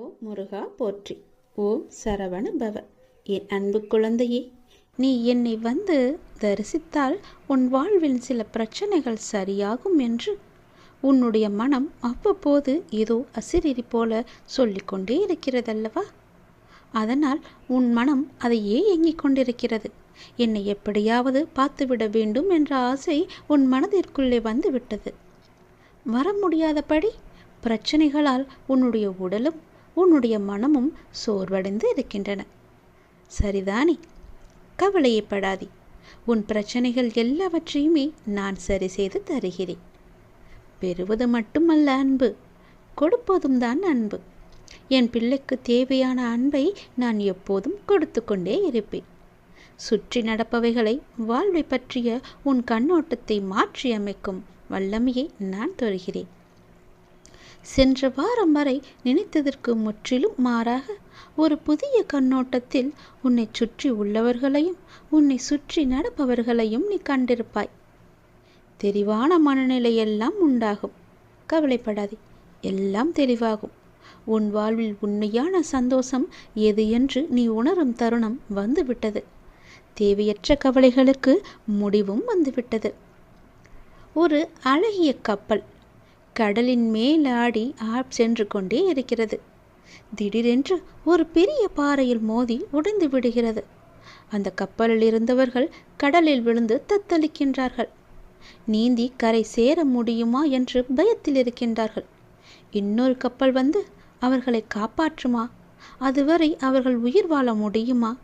ஓம் முருகா போற்றி. ஓம் சரவண பவ என் அன்பு குழந்தையே நீ என்னை வந்து தரிசித்தால் உன் வாழ்வில் சில பிரச்சனைகள் சரியாகும் என்று. உன்னுடைய மனம் அவ்வப்போது ஏதோ அசிரிரி போல சொல்லிக்கொண்டே இருக்கிறதல்லவா? அதனால் உன் மனம் அதையே இயங்கிக் கொண்டிருக்கிறது. என்னை எப்படியாவது பார்த்துவிட வேண்டும் என்ற ஆசை உன் மனதிற்குள்ளே வந்துவிட்டது. வர முடியாதபடி பிரச்சனைகளால் உன்னுடைய உடலும் உன்னுடைய மனமும் சோர்வடைந்து இருக்கின்றன. சரிதானே? கவலையப்படாதே. உன் பிரச்சனைகள் எல்லாவற்றையுமே நான் சரி செய்து தருகிறேன். பெறுவது மட்டுமல்ல அன்பு. கொடுப்பதும் தான் அன்பு. என் பிள்ளைக்கு தேவையான அன்பை நான் எப்போதும் கொடுத்து கொண்டே இருப்பேன். சுற்றி நடப்பவைகளை வாழ்வை பற்றிய உன் கண்ணோட்டத்தை மாற்றியமைக்கும் வல்லமையை நான் தருகிறேன். சென்ற வாரம் வரை நினைத்ததற்கு முற்றிலும் மாறாக ஒரு புதிய கண்ணோட்டத்தில் உன்னை சுற்றி உள்ளவர்களையும் உன்னை சுற்றி நடப்பவர்களையும் நீ கண்டிருப்பாய். தெளிவான மனநிலை எல்லாம் உண்டாகும். கவலைப்படாதே எல்லாம் தெளிவாகும். உன் வாழ்வில் உண்மையான சந்தோஷம் எது என்று நீ உணரும் தருணம் வந்துவிட்டது. தேவையற்ற கவலைகளுக்கு முடிவும் வந்துவிட்டது. ஒரு அழகிய கப்பல் கடலின் மேலாடி ஆப் சென்று கொண்டே இருக்கிறது. திடீரென்று ஒரு பெரிய பாறையில் மோதி உடைந்து விடுகிறது. அந்த கப்பலில் இருந்தவர்கள் கடலில் விழுந்து தத்தளிக்கின்றார்கள். நீந்தி கரை சேர முடியுமா என்று பயத்தில் இருக்கின்றார்கள். இன்னொரு கப்பல் வந்து அவர்களை காப்பாற்றுமா? அதுவரை அவர்கள் உயிர் வாழ முடியுமா?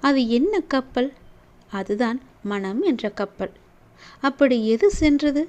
அது என்ன கப்பல்? அதுதான் மனம் என்ற கப்பல். அப்படி எது சென்றது?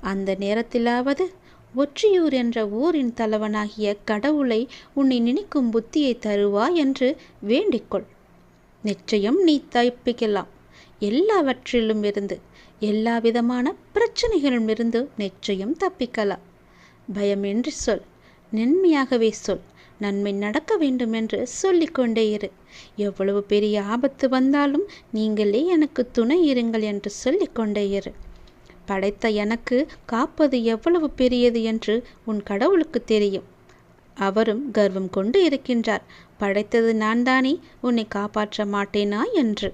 அந்த நேரத்திலாவது ஒற்றியூர் என்ற ஊரின் தலைவனாகிய கடவுளை உன்னை நினைக்கும் புத்தியை தருவா என்று வேண்டிக்கொள். நிச்சயம் நீ தப்பிக்கலாம். எல்லாவற்றிலும் இருந்து எல்லா விதமான பிரச்சனைகளிலும் இருந்து நிச்சயம் தப்பிக்கலாம். பயமின்றி சொல் நன்மையாகவே சொல் நன்மை நடக்க வேண்டும் என்று சொல்லிக்கொண்டே இரு. எவ்வளவு பெரிய ஆபத்து வந்தாலும் நீங்களே எனக்கு துணை இருங்கள் என்று சொல்லிக்கொண்டே இரு. படைத்த எனக்கு காப்பது எவ்வளவு பெரியது என்று உன் கடவுளுக்கு தெரியும். அவரும் கர்வம் கொண்டு இருக்கின்றார். படைத்தது நான் தானே உன்னை காப்பாற்ற மாட்டேனா? என்று.